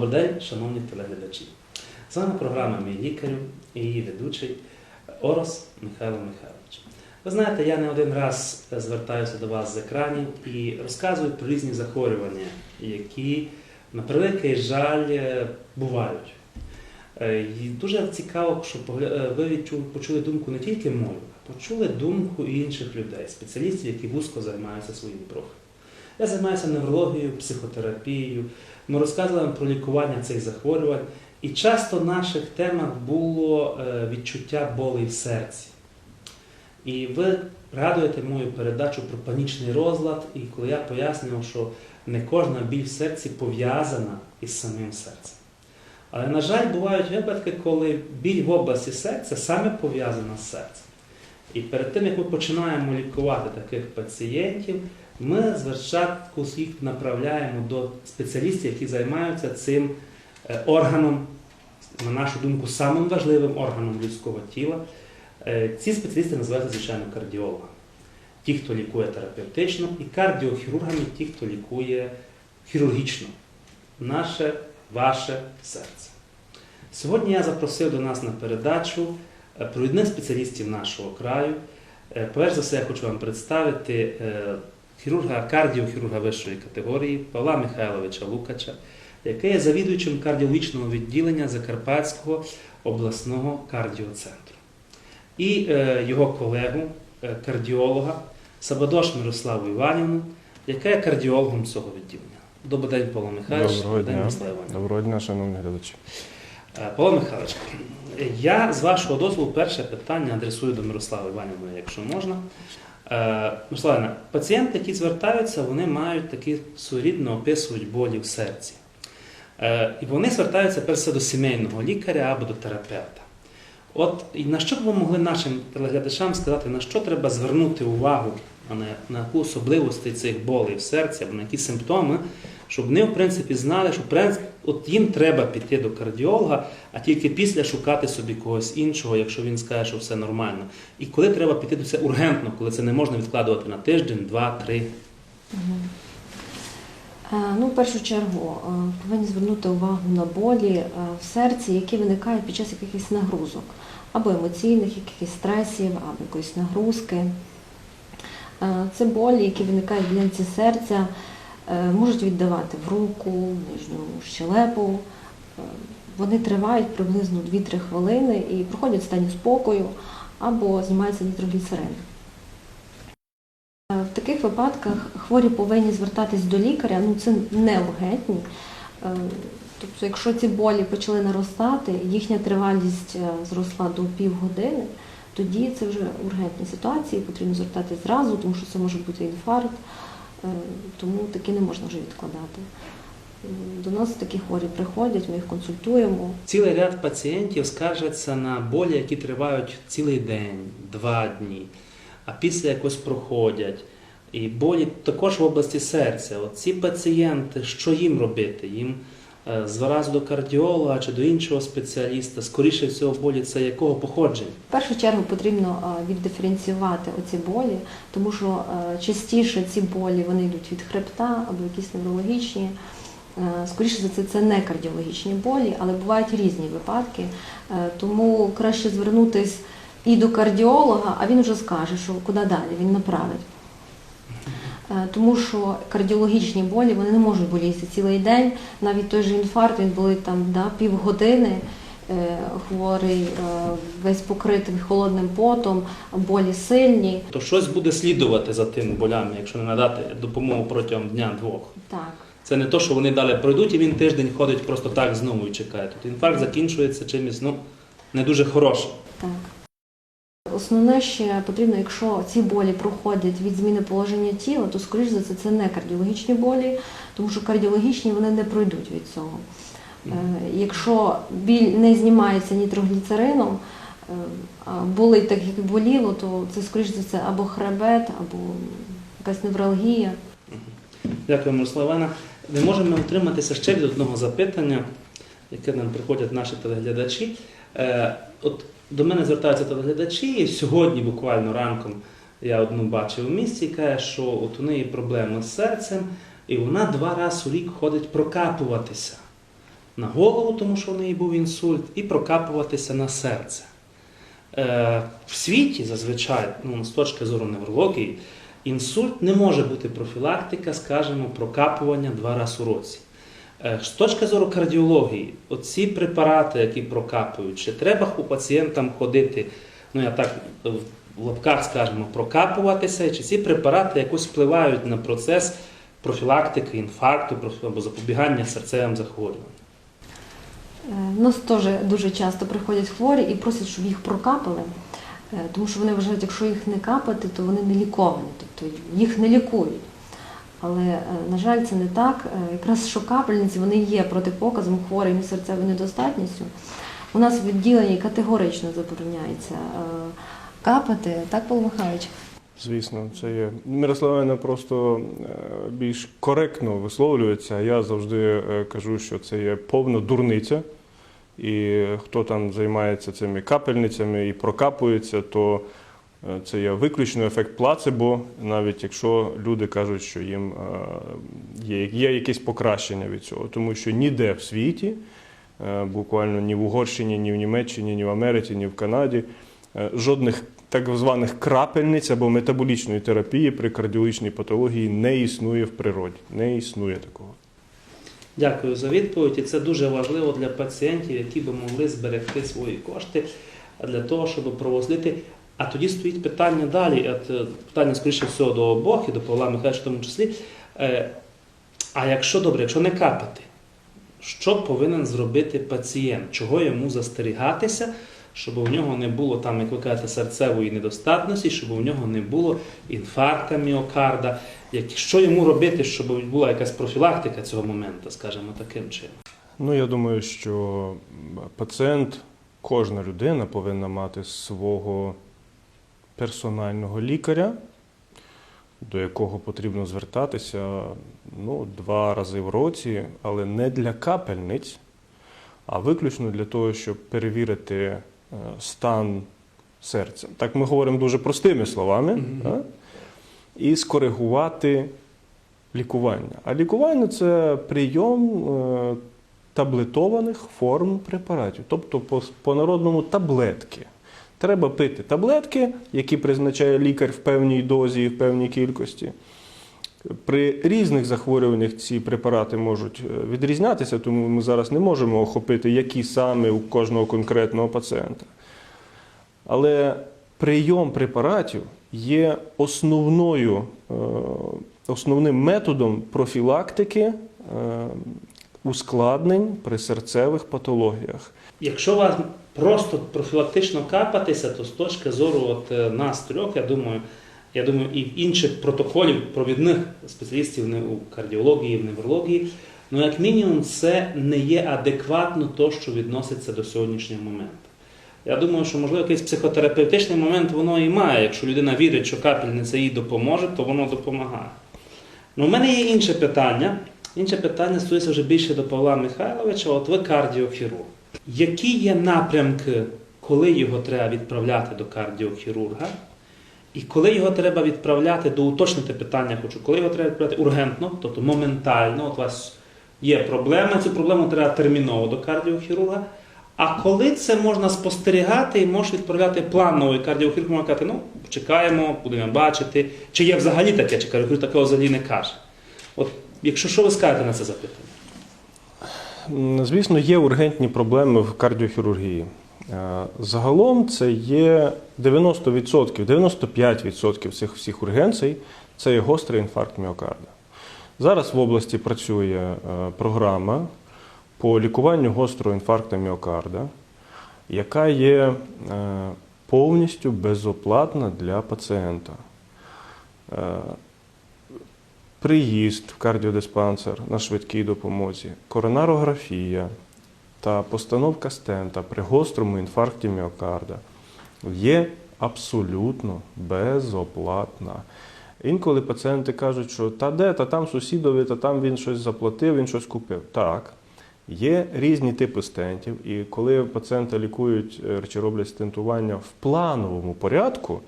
Добрий день, шановні телеглядачі. З вами програма Мій лікарю і її ведучий Орос Михайло Михайлович. Ви знаєте, я не один раз звертаюся до вас з екранів і розказую про різні захворювання, які, на превеликий жаль, е, бувають. Е, І дуже цікаво, щоб е, ви почули думку не тільки мою, а почули думку інших людей, спеціалістів, які вузько займаються своїм профілем. Я займаюся неврологією, психотерапією. Ми розказували про лікування цих захворювань. І часто в наших темах було е, відчуття болі в серці. І ви радуєте мою передачу про панічний розлад, і коли я пояснював, що не кожна біль в серці пов'язана із самим серцем. Але, на жаль, бувають випадки, коли біль в області серця саме пов'язана з серцем. І перед тим, як ми починаємо лікувати таких пацієнтів, ми спочатку їх направляємо до спеціалістів, які займаються цим е, органом, на нашу думку, самим важливим органом людського тіла. Е, Ці спеціалісти називаються, звичайно, кардіологами. Ті, хто лікує терапевтично, і кардіохірургами, ті, хто лікує хірургічно наше, ваше серце. Сьогодні я запросив до нас на передачу провідних спеціалістів нашого краю. Е, Перш за все, я хочу вам представити е, хірурга, кардіохірурга вищої категорії Павла Михайловича Лукача, який є завідуючим кардіологічного відділення Закарпатського обласного кардіоцентру. І е, його колегу, е, кардіолога Сабадош Мирославу Іванівну, яка є кардіологом цього відділення. Добрий день, Павло Михайлович. Доброго Добрий день. Доброго дня, шановні глядачі. Е, Павло Михайлович, я з вашого дозволу перше питання адресую до Мирослави Іванівни, якщо можна. Е, пацієнти, які звертаються, вони мають такі своєрідно описують болі в серці. Е, І вони звертаються перш все до сімейного лікаря або до терапевта. От і на що б ви могли нашим телеглядачам сказати, на що треба звернути увагу, а не на яку особливості цих болей в серці, або на які симптоми, щоб вони, в принципі, знали, що в от їм треба піти до кардіолога, а тільки після шукати собі когось іншого, якщо він скаже, що все нормально. І коли треба піти до це ургентно, коли це не можна відкладувати на тиждень, два, три. Е, Ну, в першу чергу е, повинні звернути увагу на болі е, в серці, які виникають під час якихось нагрузок, або емоційних якихось стресів, або якоїсь нагрузки. Це болі, які виникають в ділянці серця, можуть віддавати в руку, в нижню щелепу. Е, Вони тривають приблизно 2-3 хвилини і проходять в стані спокою або знімається нітрогліцерин. Е, В таких випадках хворі повинні звертатись до лікаря, ну це не ургентні. Е, Тобто, якщо ці болі почали наростати, їхня тривалість е, зросла до півгодини, тоді це вже ургентні ситуації, потрібно звертатись зразу, тому що це може бути інфаркт, е, тому такі не можна вже відкладати. До нас такі хворі приходять, ми їх консультуємо. Цілий ряд пацієнтів скаржаться на болі, які тривають цілий день, два дні, а після якось проходять. І болі також в області серця. От ці пацієнти, що їм робити? Їм е, зразу до кардіолога чи до іншого спеціаліста, скоріше всього, болі це якого походження? В першу чергу потрібно е, віддиференціювати оці болі, тому що е, частіше ці болі вони йдуть від хребта або якісь неврологічні. Скоріше за це, це не кардіологічні болі, але бувають різні випадки. Тому краще звернутись і до кардіолога, а він вже скаже, що куди далі, він направить. Е, Тому що кардіологічні болі вони не можуть боліти цілий день. Навіть той же інфаркт він болить там да, півгодини. Е, Хворий е, весь покритий холодним потом, болі сильні. То щось буде слідувати за тими болями, якщо не надати допомогу протягом дня-двох. Так. Це не то, що вони далі пройдуть, і він тиждень ходить просто так знову і чекає. Тут інфаркт закінчується чимось ну, не дуже хорошим. Так. Основне ще потрібно, якщо ці болі проходять від зміни положення тіла, то скоріш за це це не кардіологічні болі, тому що кардіологічні вони не пройдуть від цього. Е, Якщо біль не знімається нітрогліцерином, е, а болить так, як боліло, то це скоріш за це або хребет, або якась невралгія. Дякую, Мирослава Івановна. Не можемо утриматися ще від одного запитання, яке нам приходять наші телеглядачі. Е, от до мене звертаються телеглядачі, і сьогодні буквально ранком я одну бачив у місті, і каже, що от у неї проблеми з серцем, і вона два рази у рік ходить прокапуватися. на голову, тому що в неї був інсульт, і прокапуватися на серце. Е, в світі зазвичай, ну, з точки зору неврології, інсульт не може бути профілактика, скажімо, прокапування два рази у році. Е, З точки зору кардіології, оці препарати, які прокапують, чи треба у пацієнтам ходити, ну я так в лапках скажемо, прокапуватися, чи ці препарати якось впливають на процес профілактики інфаркту або запобігання серцевим захворюванням? Е, нас теж дуже часто приходять хворі і просять, щоб їх прокапали, е, тому що вони вважають, якщо їх не капати, то вони не ліковані, тобто їх не лікують. Але, е, на жаль, це не так. Е, Якраз що капельниці вони є протипоказом хворим із серцевою недостатністю. У нас в відділенні категорично забороняється е, капати, так, Павло Михайлович? Звісно, це є. Мирославина просто більш коректно висловлюється. Я завжди кажу, що це є повна дурниця. І хто там займається цими капельницями і прокапується, то це є виключно ефект плацебо, навіть якщо люди кажуть, що їм е, є, є якесь покращення від цього, тому що ніде в світі, е, буквально ні в Угорщині, ні в Німеччині, ні в Америці, ні в Канаді, е, жодних так званих крапельниць або метаболічної терапії при кардіологічній патології не існує в природі. Не існує такого. Дякую за відповідь. І це дуже важливо для пацієнтів, які би могли зберегти свої кошти для того, щоб провозити. А тоді стоїть питання далі. Е, питання, скоріше всього, до обох і до Павла Михайловича в тому числі. Е, А якщо добре, якщо не капати, що повинен зробити пацієнт? Чого йому застерігатися, щоб у нього не було там, як ви кажете, серцевої недостатності, щоб у нього не було інфаркта міокарда. Що йому робити, щоб була якась профілактика цього моменту, скажімо таким чином? Ну, я думаю, що пацієнт, кожна людина повинна мати свого персонального лікаря, до якого потрібно звертатися ну, два рази в році, але не для капельниць, а виключно для того, щоб перевірити е, стан серця. Так ми говоримо дуже простими словами. Мгм. да? і скоригувати лікування. А лікування це прийом е, таблетованих форм препаратів, тобто по, по народному таблетки. Треба пити таблетки, які призначає лікар в певній дозі і в певній кількості. При різних захворюваннях ці препарати можуть е, відрізнятися, тому ми зараз не можемо охопити, які саме у кожного конкретного пацієнта. Але прийом препаратів є основною, е, основним методом профілактики е, ускладнень при серцевих патологіях. Якщо вас просто профілактично капатися, то з точки зору от, е, нас трьох, я думаю, я думаю, і інших протоколів провідних спеціалістів не- у кардіології, в неврології, ну як мінімум, це не є адекватно то, що відноситься до сьогоднішнього моменту. Я думаю, що можливо якийсь психотерапевтичний момент воно і має. Якщо людина вірить, що капельниця їй допоможе, то воно допомагає. Ну, у мене є інше питання. Інше питання стосується вже більше до Павла Михайловича. От ви кардіохірург. Які є напрямки, коли його треба відправляти до кардіохірурга? І коли його треба відправляти до уточнити питання, хочу, коли його треба відправляти ургентно, тобто моментально, от у вас є проблема, цю проблему треба терміново до кардіохірурга. А коли це можна спостерігати і може відправляти плановий кардіохірург, може казати, ну, чекаємо, будемо бачити, чи є взагалі таке, чи кардіохірург такого взагалі не каже. От, якщо що ви скажете на це запитання? М, Звісно, є ургентні проблеми в кардіохірургії. Е, Загалом це є 90%, 95% цих всіх ургенцій це є гострий інфаркт міокарда. Зараз в області працює е, програма по лікуванню гострого інфаркту міокарда, яка є е, повністю безоплатна для пацієнта. Приїзд в кардіодиспансер на швидкій допомозі, коронарографія та постановка стента при гострому інфаркті міокарда є абсолютно безоплатна. Інколи пацієнти кажуть, що та де, та там сусідові, та там він щось заплатив, він щось купив. Так, є різні типи стентів, і коли пацієнта лікують е, чи роблять стентування в плановому порядку,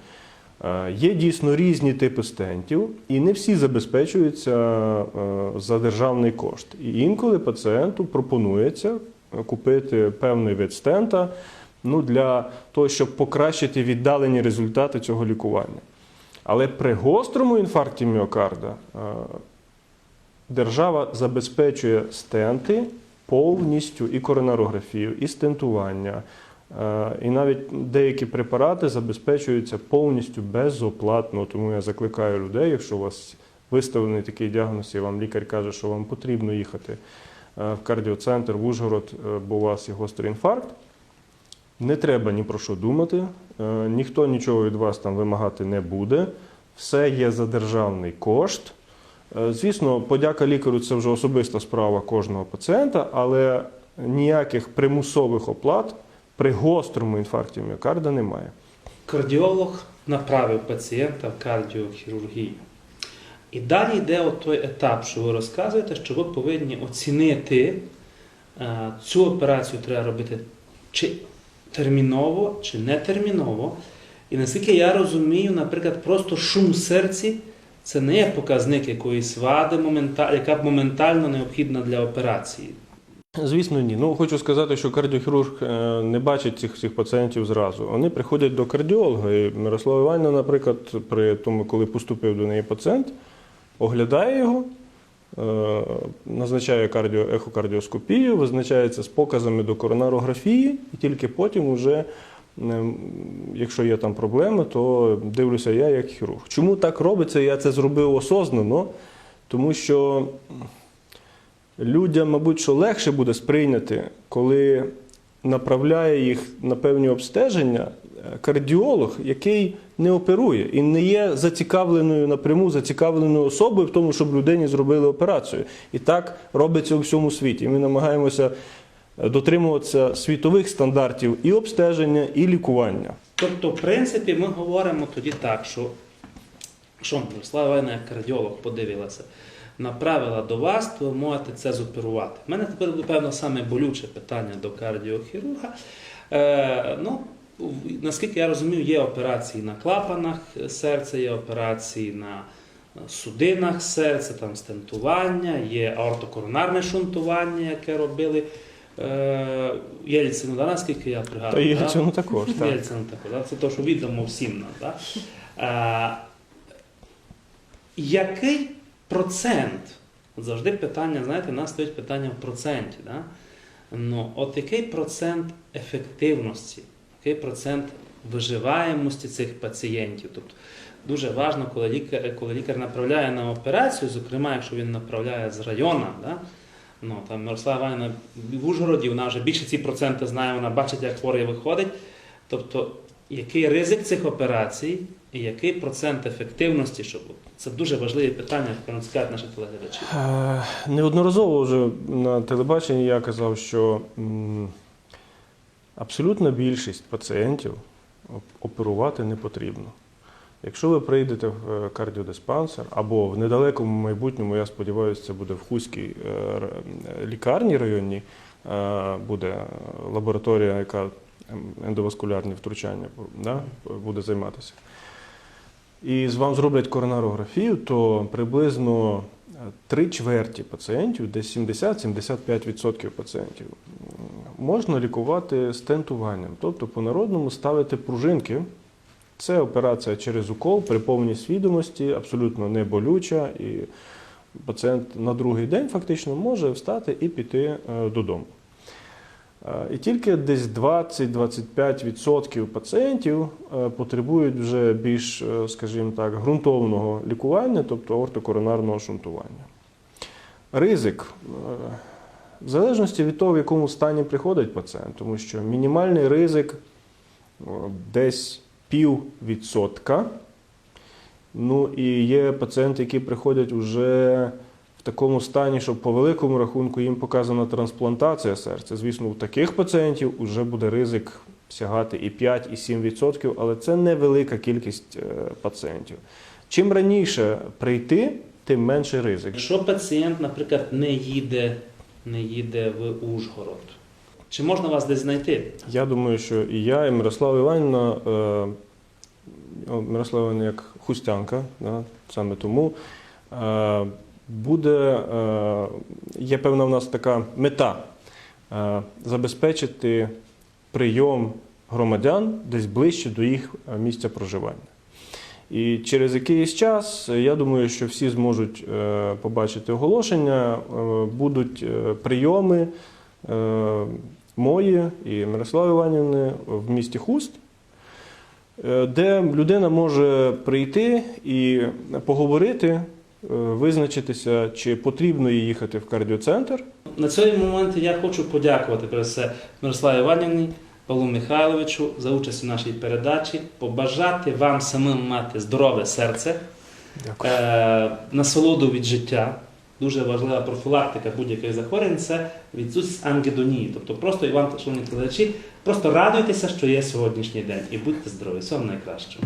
Є дійсно різні типи стентів, і не всі забезпечуються е, за державний кошт. І інколи пацієнту пропонується е, купити певний вид стента ну, для того, щоб покращити віддалені результати цього лікування. Але при гострому інфаркті міокарда е, держава забезпечує стенти повністю і коронарографію, і стентування. Е, І навіть деякі препарати забезпечуються повністю безоплатно. Тому я закликаю людей, якщо у вас виставлений такий діагноз, і вам лікар каже, що вам потрібно їхати е, в кардіоцентр в Ужгород, е, бо у вас є гострий інфаркт. Не треба ні про що думати, ніхто нічого від вас там вимагати не буде. Все є за державний кошт. Звісно, подяка лікарю це вже особиста справа кожного пацієнта, але ніяких примусових оплат при гострому інфаркті міокарда немає. Кардіолог направив пацієнта в кардіохірургію. І далі йде той етап, що ви розказуєте, що ви повинні оцінити е, цю операцію треба робити чи терміново, чи не терміново. І наскільки я розумію, наприклад, просто шум в серці це не є показник якоїсь вади, яка моментально необхідна для операції. Звісно, ні. Ну хочу сказати, що кардіохірург е, не бачить цих всіх пацієнтів зразу. Вони приходять до кардіолога. І Мирослава Іванівна, наприклад, при тому, коли поступив до неї пацієнт, оглядає його, е, назначає кардіо, ехокардіоскопію, визначається з показами до коронарографії, і тільки потім, ем, якщо є там проблеми, то дивлюся я як хірург. Чому так робиться? Я це зробив осознано, тому що людям, мабуть, що легше буде сприйняти, коли направляє їх на певні обстеження е, кардіолог, який не оперує і не є зацікавленою напряму, зацікавленою особою в тому, щоб людині зробили операцію. І так робиться у всьому світі. Ми намагаємося е, дотримуватися світових стандартів і обстеження, і лікування. Тобто, в принципі, ми говоримо тоді так, що, що Івановна, як кардіолог, подивилася, направила до вас, то ви можете це зоперувати. У мене тепер буде, певно, саме болюче питання до кардіохірурга. Е, ну, наскільки я розумію, є операції на клапанах серця, є операції на судинах серця, там стентування, є аортокоронарне шунтування, яке робили е, Єльцину, да, наскільки я пригадую. Та є да? також. Так. Єльцину також, да? це те, що відомо всім нам. Да? А, який процент? От завжди питання, знаєте, у нас стоїть питання в проценті. Да? Ну, от який процент ефективності, який процент виживаємості цих пацієнтів? Тобто дуже важливо, коли лікар, коли лікар направляє на операцію, зокрема, якщо він направляє з району, да? ну, там Мирослава Іванівна в Ужгороді, вона вже більше ці проценти знає, вона бачить, як хворий виходить. Тобто, який ризик цих операцій і який процент ефективності, щоб це дуже важливі питання, як цікавить наші телеглядачі. Е, Неодноразово вже на телебаченні я казав, що абсолютна більшість пацієнтів оперувати не потрібно. Якщо ви прийдете в е, кардіодиспансер або в недалекому майбутньому, я сподіваюся, це буде в Хуській е, лікарні районній, буде лабораторія, яка ендоваскулярні втручання да, буде займатися. І з вам зроблять коронарографію, то приблизно е, три чверті пацієнтів, десь 70-75% пацієнтів, можна лікувати стентуванням, тобто по-народному ставити пружинки. Це операція через укол при повній свідомості, абсолютно не болюча, і пацієнт на другий день фактично може встати і піти е, додому. Е, І тільки десь 20-25% пацієнтів е, потребують вже більш, е, скажімо так, ґрунтовного лікування, тобто ортокоронарного шунтування. Ризик в залежності від того, в якому стані приходить пацієнт, тому що мінімальний ризик десь пів відсотка. Ну і є пацієнти, які приходять уже в такому стані, що по великому рахунку їм показана трансплантація серця. Звісно, у таких пацієнтів вже буде ризик сягати і 5, і 7%, але це невелика кількість е, пацієнтів. Чим раніше прийти, тим менший ризик. Якщо пацієнт, наприклад, не їде, не їде в Ужгород, чи можна вас десь знайти? Я думаю, що і я, і Мирослава Іванівна е, Мирослава як хустянка, да, саме тому е, буде, е, є певна в нас така мета е, забезпечити прийом громадян десь ближче до їх е, місця проживання. І через якийсь час, я думаю, що всі зможуть побачити оголошення, будуть прийоми мої і Мирослави Іванівни в місті Хуст, де людина може прийти і поговорити, визначитися, чи потрібно їй їхати в кардіоцентр. На цей момент я хочу подякувати перед все Мирославі Іванівні, Павлу Михайловичу за участь у нашій передачі, побажати вам самим мати здорове серце, Дякую. е, насолоду від життя. Дуже важлива профілактика будь-яких захворювань це відсутність ангедонії. Тобто просто і вам, шановні глядачі, просто радуйтеся, що є сьогоднішній день, і будьте здорові. Всього найкращого.